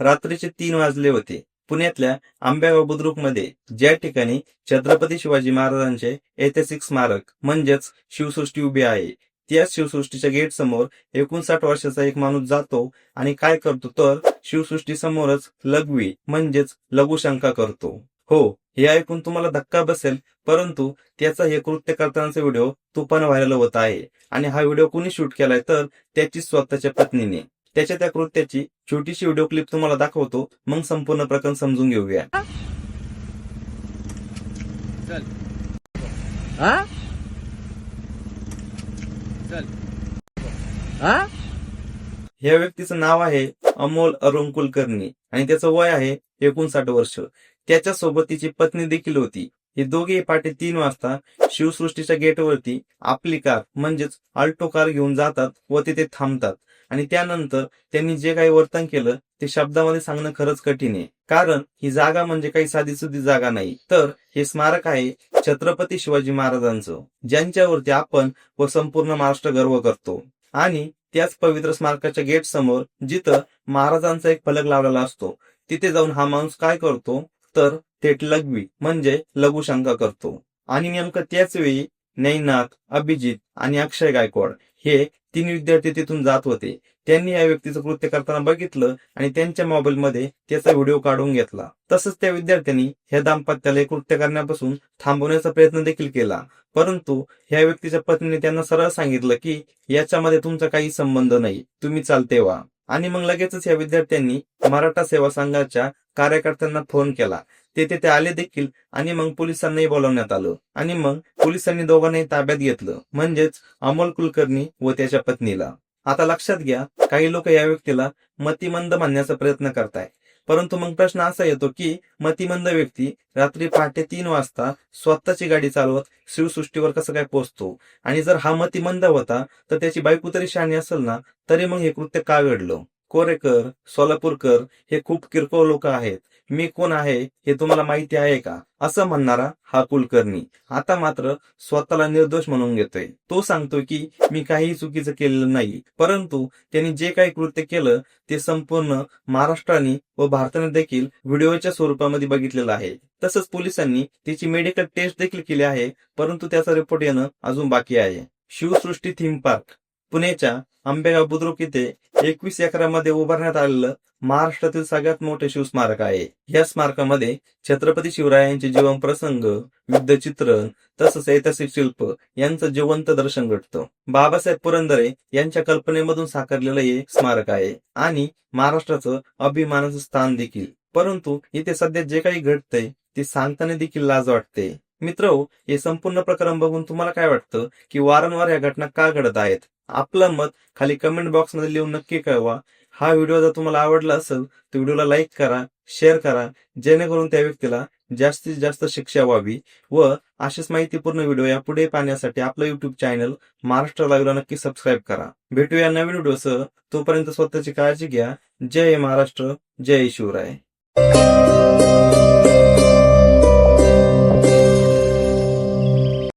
रात्रीचे तीन वाजले होते. पुण्यातल्या आंबेगाव बुद्रुकमध्ये ज्या ठिकाणी छत्रपती शिवाजी महाराजांचे ऐतिहासिक स्मारक म्हणजेच शिवसृष्टी उभी आहे त्या शिवसृष्टीच्या गेट समोर एकोणसाठ वर्षाचा एक माणूस जातो आणि काय करतो तर शिवसृष्टी समोरच लघवी म्हणजेच लघुशंका करतो. हो हे ऐकून तुम्हाला धक्का बसेल परंतु त्याचा हे कृत्य करतानाचा व्हिडिओ तुफान व्हायरल होत आहे आणि हा व्हिडिओ कुणी शूट केलाय तर त्याची स्वतःच्या पत्नीने. त्याच्या त्या कृत्याची छोटीशी व्हिडिओ क्लिप तुम्हाला दाखवतो. मग संपूर्ण प्रकरण समजून घेऊया. हा? हा? या व्यक्तीचं नाव आहे अमोल अरुण कुलकर्णी आणि त्याचं वय आहे एकोणसाठ वर्ष. त्याच्या सोबत तिची पत्नी देखील होती. हे दोघेही पहाटे तीन वाजता शिवसृष्टीच्या गेटवरती आपली कार म्हणजेच अल्टो कार घेऊन जातात व तिथे थांबतात. आणि त्यानंतर त्यांनी जे काही वर्तन केलं ते शब्दामध्ये सांगणं खरंच कठीण आहे. कारण ही जागा म्हणजे काही साधी सुधी जागा नाही. तर हे स्मारक आहे छत्रपती शिवाजी महाराजांचं ज्यांच्यावरती आपण व संपूर्ण महाराष्ट्र गर्व करतो. आणि त्याच पवित्र स्मारकाच्या गेट समोर जिथं महाराजांचा एक फलक लावलेला असतो तिथे जाऊन हा माणूस काय करतो? तर थेट लघवी म्हणजे लघुशंका करतो. आणि नेमकं त्याच वेळी नैनाथ अभिजित आणि अक्षय गायकवाड हे तीन विद्यार्थी तिथून जात होते. त्यांनी या व्यक्तीचं कृत्य करताना बघितलं आणि त्यांच्या मोबाईलमध्ये त्याचा व्हिडिओ काढून घेतला. तसंच त्या विद्यार्थ्यांनी ह्या दाम्पत्याला कृत्य करण्यापासून थांबवण्याचा प्रयत्न देखील केला. परंतु ह्या व्यक्तीच्या पत्नीने त्यांना सरळ सांगितलं की याच्यामध्ये तुमचा काही संबंध नाही. तुम्ही चालते वा आणि मग लगेचच या विद्यार्थ्यांनी मराठा सेवा संघाच्या कार्यकर्त्यांना फोन केला. तेथे ते आले देखील आणि मग पोलिसांनाही बोलावण्यात आलं. आणि मग पोलिसांनी दोघांनाही ताब्यात घेतलं. म्हणजेच अमोल कुलकर्णी व त्याच्या पत्नीला. आता लक्षात घ्या काही लोक या व्यक्तीला मतिमंद मानण्याचा प्रयत्न करताय. परंतु मग प्रश्न असा येतो की मतिमंद व्यक्ती रात्री पहाटे तीन वाजता स्वतःची गाडी चालवत शिवसृष्टीवर कसं काय पोहोचतो? आणि जर हा मतिमंद होता तर त्याची बायको तरी शहाणी असेल ना? तरी मग हे कृत्य का घडलं? कोरेकर सोलापूरकर हे खूप किरकोळ लोक आहेत. मी कोण आहे हे तुम्हाला माहिती आहे का? असं म्हणणारा हा कुलकर्णी. आता मात्र स्वतःला निर्दोष म्हणून घेतोय. तो सांगतो की मी काही चुकीचं केलेलं नाही. परंतु त्यांनी जे काही कृत्य केलं ते संपूर्ण महाराष्ट्राने व भारताने देखील व्हिडिओच्या स्वरूपामध्ये बघितलेलं आहे. तसंच पोलिसांनी त्याची मेडिकल टेस्ट देखील केली आहे. परंतु त्याचा रिपोर्ट येणं अजून बाकी आहे. Shivsrushti theme park. पुण्याच्या आंबेगाव बुद्रुक इथे एकवीस एकरामध्ये उभारण्यात आलेलं महाराष्ट्रातील सगळ्यात मोठे शिवस्मारक आहे. या स्मारकामध्ये छत्रपती शिवरायांचे जीवन प्रसंग युद्ध चित्रण तसंच ऐतिहासिक शिल्प यांचं जिवंत दर्शन घडतं. बाबासाहेब पुरंदरे यांच्या कल्पनेमधून साकारलेलं हे स्मारक आहे आणि महाराष्ट्राचं अभिमानाचं स्थान देखील. परंतु इथे सध्या जे काही घडतंय ते सांगताना देखील लाज वाटते. मित्र हे संपूर्ण प्रकरण बघून तुम्हाला काय वाटतं की वारंवार या घटना का घडत आहेत? आपलं मत खाली कमेंट बॉक्समध्ये लिहून नक्की कळवा. हा व्हिडिओ जर तुम्हाला आवडला असेल तर व्हिडिओला लाईक करा शेअर करा जेणेकरून त्या व्यक्तीला जास्तीत जास्त शिक्षा व्हावी. व अशीच माहितीपूर्ण व्हिडिओ यापुढे पाहण्यासाठी आपलं युट्यूब चॅनल महाराष्ट्र लाईव्हला नक्की सबस्क्राईब करा. भेटूया नवीन व्हिडिओसह तोपर्यंत स्वतःची काळजी घ्या. जय महाराष्ट्र जय शिवराय.